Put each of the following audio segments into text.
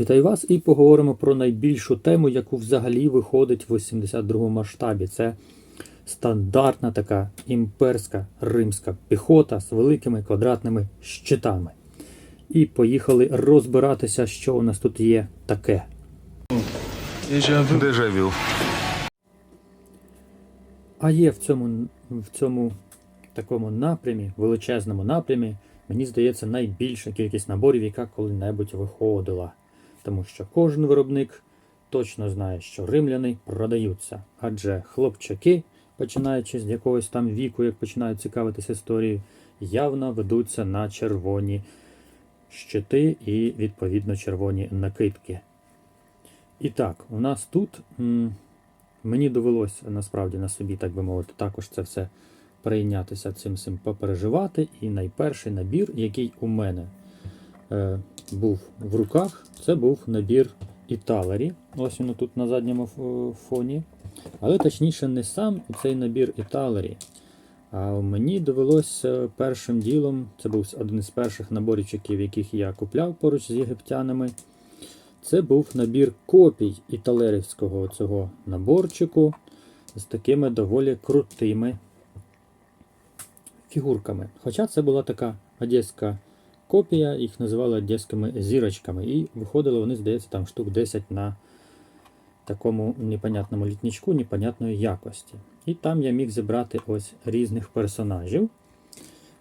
Вітаю вас і поговоримо про найбільшу тему, яку взагалі виходить в 82 масштабі. Це стандартна така імперська римська піхота з великими квадратними щитами. І поїхали розбиратися, що у нас тут є таке. Дежавю. А є в цьому, в цьому такому напрямі, величезному напрямі, мені здається, найбільша кількість наборів, яка коли-небудь виходила. Тому що кожен виробник точно знає, що римляни продаються. Адже хлопчаки, починаючи з якогось там віку, як починають цікавитися історією, явно ведуться на червоні щити і, відповідно, червоні накидки. І так, у нас тут м, мені довелося насправді на собі, так би мовити, також це все прийнятися цим всім попереживати. І найперший набір, який у мене був в руках, це був набір Італері. Ось він тут на задньому фоні. Але точніше, не сам цей набір Італері. А мені довелося першим ділом, це був один із перших наборчиків, яких я купляв поруч з єгиптянами. Це був набір копій італерівського цього наборчику з такими доволі крутими фігурками. Хоча це була така одеська копія, їх називали одеськими зірочками, і виходили вони, здається, там штук 10 на такому непонятному літничку, непонятної якості. І там я міг зібрати ось різних персонажів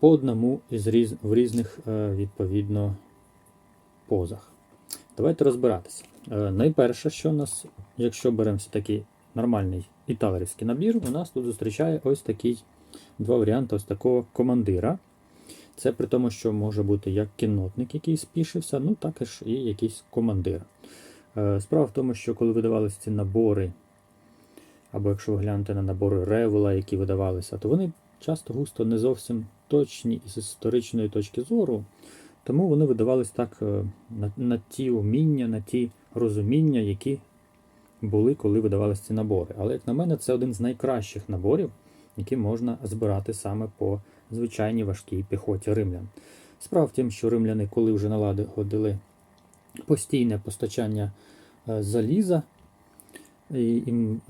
по одному із різ... в різних, е, відповідно, позах. Давайте розбиратися. Е, Найперше, що у нас, якщо беремо такий нормальний італерівський набір, у нас тут зустрічає ось такий два варіанти ось такого командира. Це при тому, що може бути як кіннотник, який спішився, ну також і якийсь командир. Е, Справа в тому, що коли видавалися ці набори, або якщо ви глянете на набори Ревела, які видавалися, то вони часто густо не зовсім точні із історичної точки зору. Тому вони видавались так е, на, на ті уміння, на ті розуміння, які були, коли видавалися ці набори. Але, як на мене, це один з найкращих наборів, які можна збирати саме по звичайній важкій піхоті римлян. Справа в тім, що римляни, коли вже наладили постійне постачання е, заліза, і їм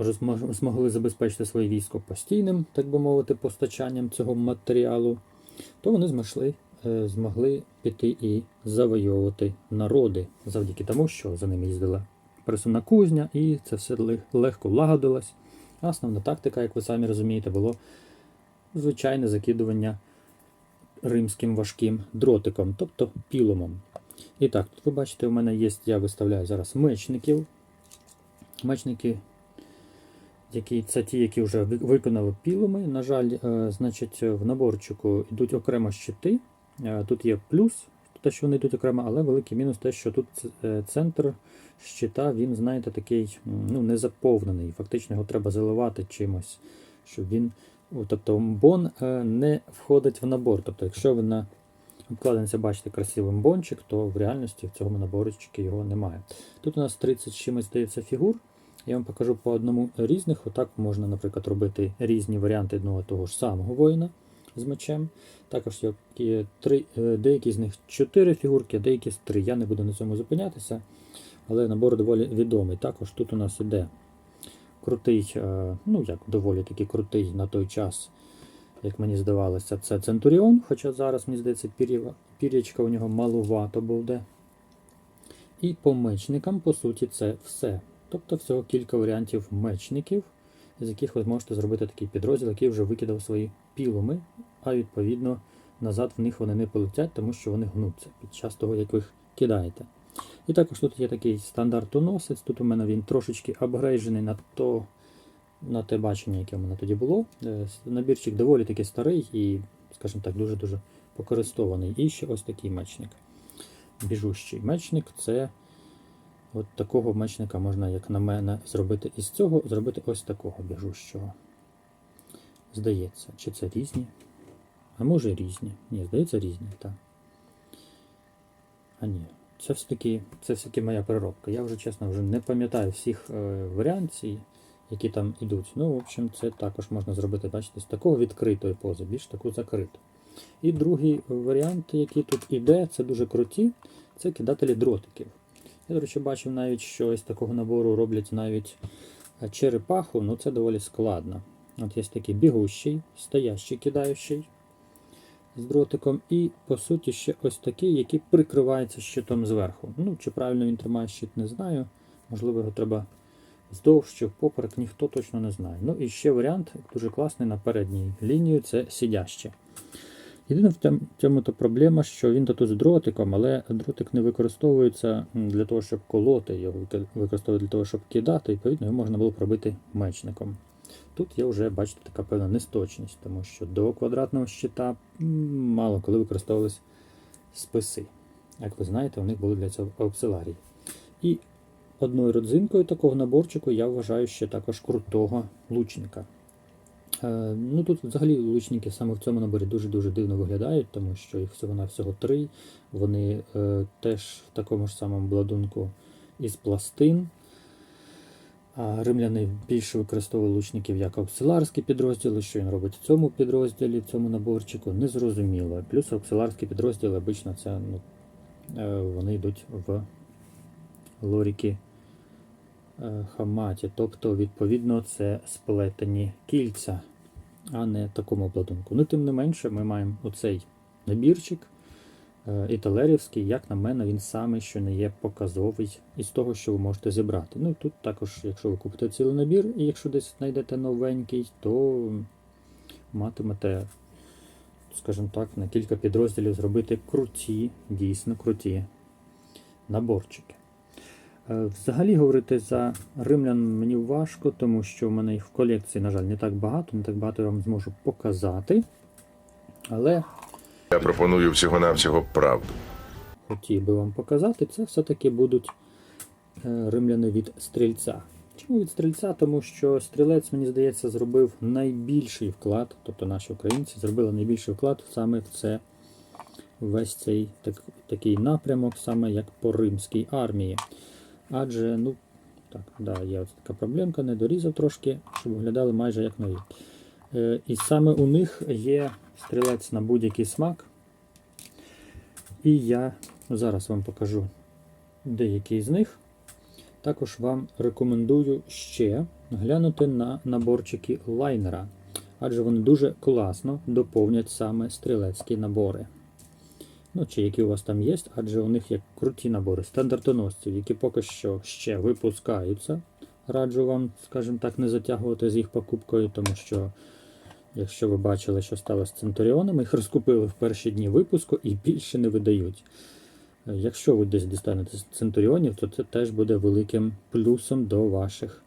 змогли забезпечити своє військо постійним, так би мовити, постачанням цього матеріалу, то вони змогли, е, змогли піти і завойовувати народи завдяки тому, що за ними їздила пересувна кузня, і це все легко лагодилось. Основна тактика, як ви самі розумієте, було звичайне закидування римським важким дротиком, тобто піломом. І так, тут ви бачите, у мене є, я виставляю зараз мечників. Мечники, які, це ті, які вже виконали піломи. На жаль, е, значить, в наборчику йдуть окремо щити. Е, Тут є плюс, те, що вони йдуть окремо, але великий мінус те, що тут е, центр щита, він, знаєте, такий ну, не заповнений. Фактично його треба заливати чимось, щоб він. Тобто бон е, не входить в набор. Тобто, якщо ви на обкладинці бачите красивий бончик, то в реальності в цьому наборчику його немає. Тут у нас 30 з чимось здається фігур. Я вам покажу по одному різних. Отак можна, наприклад, робити різні варіанти одного того ж самого воїна з мечем. Також є три, е, деякі з них 4 фігурки, а деякі з 3. Я не буду на цьому зупинятися, але набор доволі відомий. Також тут у нас іде крутий, е, ну як доволі таки крутий на той час, як мені здавалося, це Центуріон, хоча зараз, мені здається, пір'ячка у нього малувато буде. І по мечникам, по суті, це все. Тобто всього кілька варіантів мечників, з яких ви зможете зробити такий підрозділ, який вже викидав свої піломи, а відповідно назад в них вони не полетять, тому що вони гнуться під час того, як ви їх кидаєте. І також тут є такий стандартоносець. Тут у мене він трошечки апгрейджений на на те бачення, яке в мене тоді було. Е, Набірчик доволі таки старий і, скажімо так, дуже-дуже покористований. І ще ось такий мечник. Біжущий мечник це от такого мечника можна, як на мене, зробити із цього, зробити ось такого біжущого. Здається, чи це різні? А може різні. Ні, здається, різні, так. А ні, це все-таки це все-таки моя переробка. Я вже чесно вже не пам'ятаю всіх е, варіацій, які там ідуть. Ну, в общем, це також можна зробити, бачите, з такого відкритої пози, більш таку закриту. І другий варіант, який тут іде, це дуже круті, це кидателі дротиків. Я, до речі, бачив навіть, що з такого набору роблять навіть е, черепаху, ну це доволі складно. От є такий бігущий, стоящий, кидаючий з дротиком, і по суті ще ось такий, який прикривається щитом зверху. Ну, чи правильно він тримає щит, не знаю. Можливо, його треба вздовж чи впоперек, ніхто точно не знає. Ну і ще варіант дуже класний на передній лінії це сидяще. Єдине в цьому то проблема, що він тут з дротиком, але дротик не використовується для того, щоб колоти, його використовують для того, щоб кидати, і відповідно його можна було пробити мечником. Тут є вже, бачите, така певна несточність, тому що до квадратного щита мало коли використовувались списи. Як ви знаєте, у них були для цього ауксиларії. І одною родзинкою такого наборчику я вважаю ще також крутого лучника. Е, Ну тут взагалі лучники саме в цьому наборі дуже-дуже дивно виглядають, тому що їх всього-навсього три. Вони е, теж в такому ж самому бладунку із пластин. Римляни більше використовували лучників як ауксиларські підрозділи. Що він робить в цьому підрозділі, в цьому наборчику, незрозуміло. Плюс ауксиларські підрозділи обично це ну, е, вони йдуть в лоріки е, хаматі. Тобто, відповідно, це сплетені кільця, а не такому обладунку. Ну, тим не менше, ми маємо оцей набірчик е, італерівський, як на мене, він самий, що не є показовий із того, що ви можете зібрати. Ну, тут також, якщо ви купите цілий набір, і якщо десь знайдете новенький, то матимете, скажімо так, на кілька підрозділів зробити круті, дійсно круті наборчики. Е, Взагалі говорити за римлян мені важко, тому що в мене їх в колекції, на жаль, не так багато, не так багато я вам зможу показати. Але Я пропоную всього-навсього правду. хотів би вам показати, це все-таки будуть е, римляни від стрільця. Чому від стрільця? Тому що стрілець, мені здається, зробив найбільший вклад, тобто наші українці зробили найбільший вклад саме в це весь цей так, такий напрямок, саме як по римській армії. Адже, ну, так, да, є ось така проблемка, не дорізав трошки, щоб виглядали майже як нові. Е, і саме у них є стрілець на будь-який смак. І я зараз вам покажу деякі з них. Також вам рекомендую ще глянути на наборчики лайнера, адже вони дуже класно доповнять саме стрілецькі набори. Ну, чи які у вас там є, адже у них є круті набори стандартоносців, які поки що ще випускаються. Раджу вам, скажімо так, не затягувати з їх покупкою, тому що, якщо ви бачили, що сталося з Центуріонами, їх розкупили в перші дні випуску і більше не видають. Е, Якщо ви десь дістанете Центуріонів, то це теж буде великим плюсом до ваших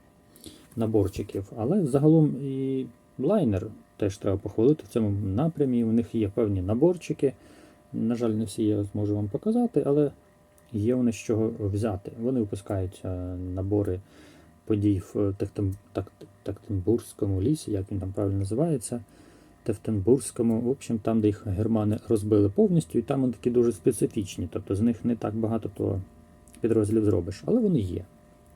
наборчиків. Але загалом і лайнер теж треба похвалити в цьому напрямі. У них є певні наборчики. На жаль, не всі я зможу вам показати, але є вони з чого взяти. Вони випускають е, набори подій в Тевтем- Так- лісі, як він там правильно називається. Тевтенбурзькому, в общем, там, де їх германи розбили повністю, і там вони такі дуже специфічні. Тобто з них не так багато то підрозділів зробиш, але вони є.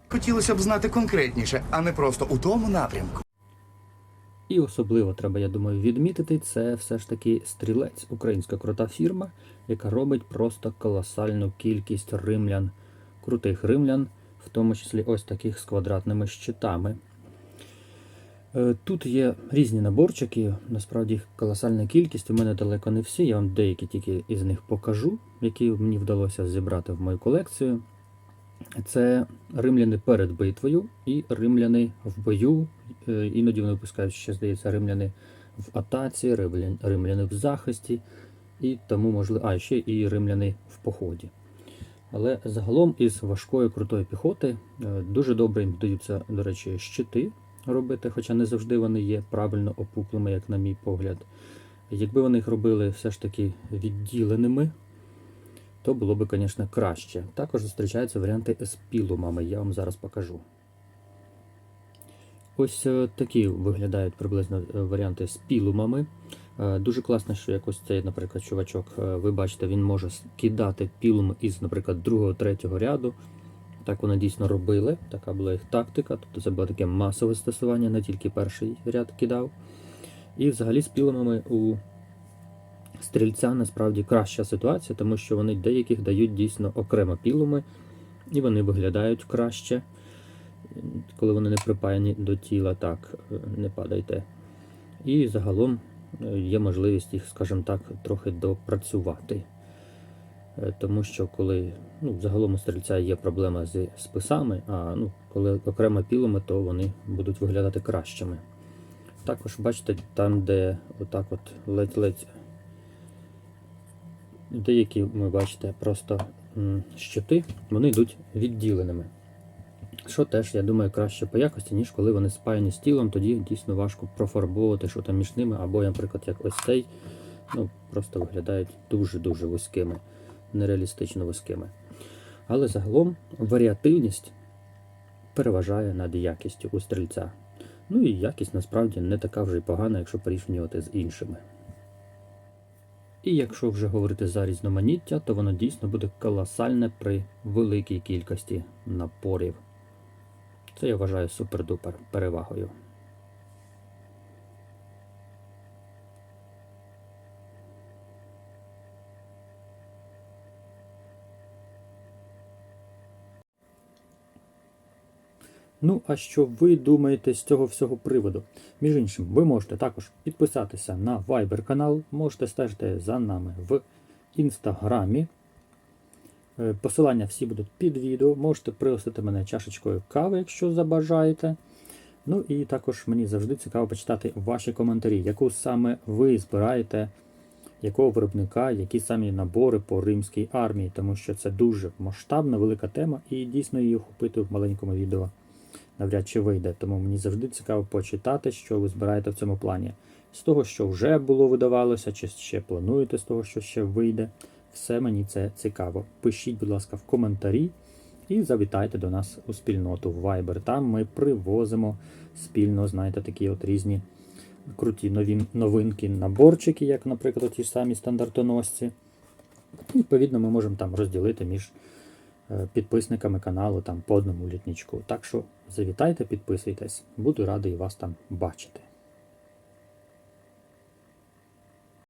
Хотілося б знати конкретніше, а не просто у тому напрямку. І особливо треба, я думаю, відмітити, це все ж таки стрілець, українська крута фірма, яка робить просто колосальну кількість римлян, крутих римлян, в тому числі ось таких з квадратними щитами. Е, Тут є різні наборчики, насправді їх колосальна кількість. У мене далеко не всі. Я вам деякі тільки із них покажу, які мені вдалося зібрати в мою колекцію. Це римляни перед битвою і римляни в бою. Е, Іноді вони випускають ще, здається, римляни в атаці, римляни в захисті, і тому можливо, а ще і римляни в поході. Але загалом із важкої крутої піхоти е, дуже добре їм вдаються, до речі, щити робити, хоча не завжди вони є правильно опуклими, як на мій погляд. Якби вони їх робили все ж таки відділеними, то було би, звісно, краще. Також зустрічаються варіанти з пілумами, я вам зараз покажу. Ось е, такі виглядають приблизно е, варіанти з пілумами. Е, Дуже класно, що якось цей, наприклад, чувачок, е, ви бачите, він може кидати пілум із, наприклад, другого, третього ряду. Так вони дійсно робили, така була їх тактика, тобто це було таке масове стосування, не тільки перший ряд кидав. І взагалі з пілумами у стрільця насправді краща ситуація, тому що вони деяких дають дійсно окремо пілуми, і вони виглядають краще. Коли вони не припаяні до тіла, так, е, не падайте. І загалом є можливість їх, скажімо так, трохи допрацювати. Е, Тому що коли ну, загалом у стрільця є проблема з списами, а ну, коли окремо пілами, то вони будуть виглядати кращими. Також бачите, там, де отак от ледь-ледь деякі, ви бачите, просто щити, вони йдуть відділеними. Що теж, я думаю, краще по якості, ніж коли вони спаяні з тілом, тоді дійсно важко профарбовувати, що там між ними, або, наприклад, як ось цей, ну, просто виглядають дуже-дуже вузькими, нереалістично вузькими. Але загалом варіативність переважає над якістю у стрільця. Ну і якість насправді не така вже й погана, якщо порівнювати з іншими. І якщо вже говорити за різноманіття, то воно дійсно буде колосальне при великій кількості напорів. Це я вважаю супер-дупер перевагою. Ну, а що ви думаєте з цього всього приводу? Між іншим, ви можете також підписатися на Viber канал, можете стежити за нами в інстаграмі. Е, Посилання всі будуть під відео. Можете пригостити мене чашечкою кави, якщо забажаєте. Ну і також мені завжди цікаво почитати ваші коментарі, яку саме ви збираєте, якого виробника, які самі набори по римській армії, тому що це дуже масштабна, велика тема, і дійсно її охопити в маленькому відео навряд чи вийде. Тому мені завжди цікаво почитати, що ви збираєте в цьому плані. З того, що вже було видавалося, чи ще плануєте з того, що ще вийде. Все мені це цікаво. Пишіть, будь ласка, в коментарі і завітайте до нас у спільноту в Viber. Там ми привозимо спільно, знаєте, такі от різні круті нові новинки, наборчики, як, наприклад, ті самі стандартоносці. І, відповідно, ми можемо там розділити між е, підписниками каналу там по одному літнічку. Так що завітайте, підписуйтесь. Буду радий вас там бачити.